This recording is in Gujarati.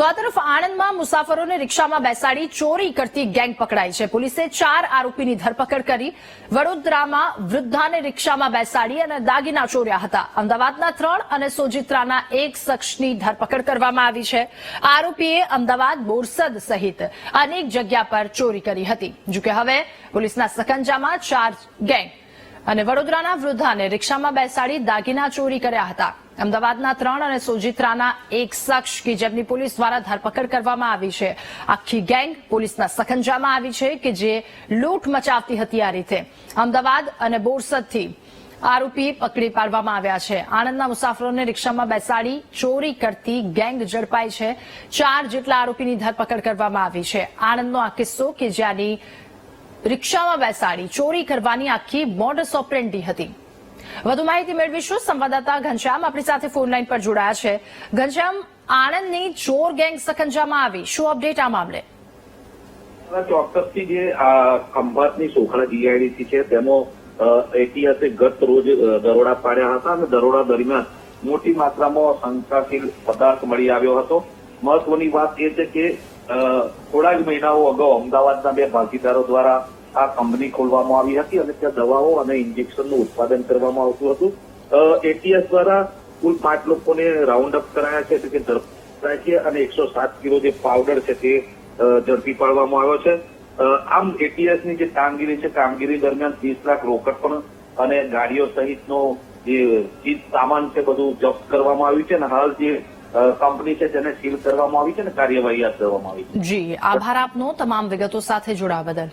તો આ તરફ આણંદમાં મુસાફરોને રિક્ષામાં બેસાડી ચોરી કરતી ગેંગ પકડાઈ છે. પોલીસે ચાર આરોપીની ધરપકડ કરી, વડોદરામાં વૃદ્ધાને રિક્ષામાં બેસાડી અને દાગીના ચોર્યા હતા. અમદાવાદના ત્રણ અને સોજિત્રાના એક શખ્સની ધરપકડ કરવામાં આવી છે. આરોપીએ અમદાવાદ બોરસદ સહિત અનેક જગ્યા પર ચોરી કરી હતી. જોકે હવે પોલીસના સકંજામાં ચાર ગેંગ અને વડોદરાના વૃદ્ધાને રિક્ષામાં બેસાડી દાગીના ચોરી કર્યા હતા. અમદાવાદના ત્રણ અને સોજિત્રાના એક શખ્સ કે જેમની પોલીસ દ્વારા ધરપકડ કરવામાં આવી છે. આખી ગેંગ પોલીસના સખંજામાં આવી છે કે જે લૂંટ મચાવતી હતી આ રીતે. અમદાવાદ અને બોરસદથી આરોપી પકડી પાડવામાં આવ્યા છે. આણંદના મુસાફરોને રિક્ષામાં બેસાડી ચોરી કરતી ગેંગ ઝડપાઈ છે. ચાર જેટલા આરોપીની ધરપકડ કરવામાં આવી છે. આણંદનો આ કિસ્સો કે જ્યાંની રિક્ષામાં બેસાડી ચોરી કરવાની આખી મોડસ ઓપરેન્ડી હતી. વધુ માહિતી મેળવીશું. સંવાદદાતા ઘનશ્યામ આપણી સાથે ફોન પર જોડાયા છે. ઘનશ્યામ આણંદની ચોર ગેંગ સખંજામાં આવી. શું અપડેટ આ મામલે? ચોક્કસથી જે આ ખંભાતની સોખડા જીઆઈડીસી છે અ, એટીએસે ગત રોજ દરોડા પાડ્યા હતા અને દરોડા દરમિયાન મોટી માત્રામાં શંકાશીલ પદાર્થ મળી આવ્યો હતો. મહત્વની વાત એ છે કે થોડા જ મહિનાઓ અગાઉ અમદાવાદના બે ભાગીદારો દ્વારા આ કંપની ખોલવામાં આવી હતી અને ત્યાં દવાઓ અને ઇન્જેક્શનનું ઉત્પાદન કરવામાં આવતું હતું. એટીએસ દ્વારા કુલ પાંચ લોકોને રાઉન્ડ અપ કરાયા છે, એટલે કે ઝડપ છે અને એકસો સાત કિલો જે પાવડર છે તે ઝડપી પાડવામાં આવ્યો છે. આમ એટીએસની જે કામગીરી છે, કામગીરી દરમિયાન ત્રીસ લાખ રોકડ પણ અને ગાડીઓ સહિતનો જે ચીજ સામાન છે બધું જપ્ત કરવામાં આવ્યું છે અને હાલ જે કંપની છે તેને સીલ કરવામાં આવી છે અને કાર્યવાહી હાથ ધરવામાં આવી છે. જી, આભાર આપનો તમામ વિગતો સાથે જોડાવા બદલ.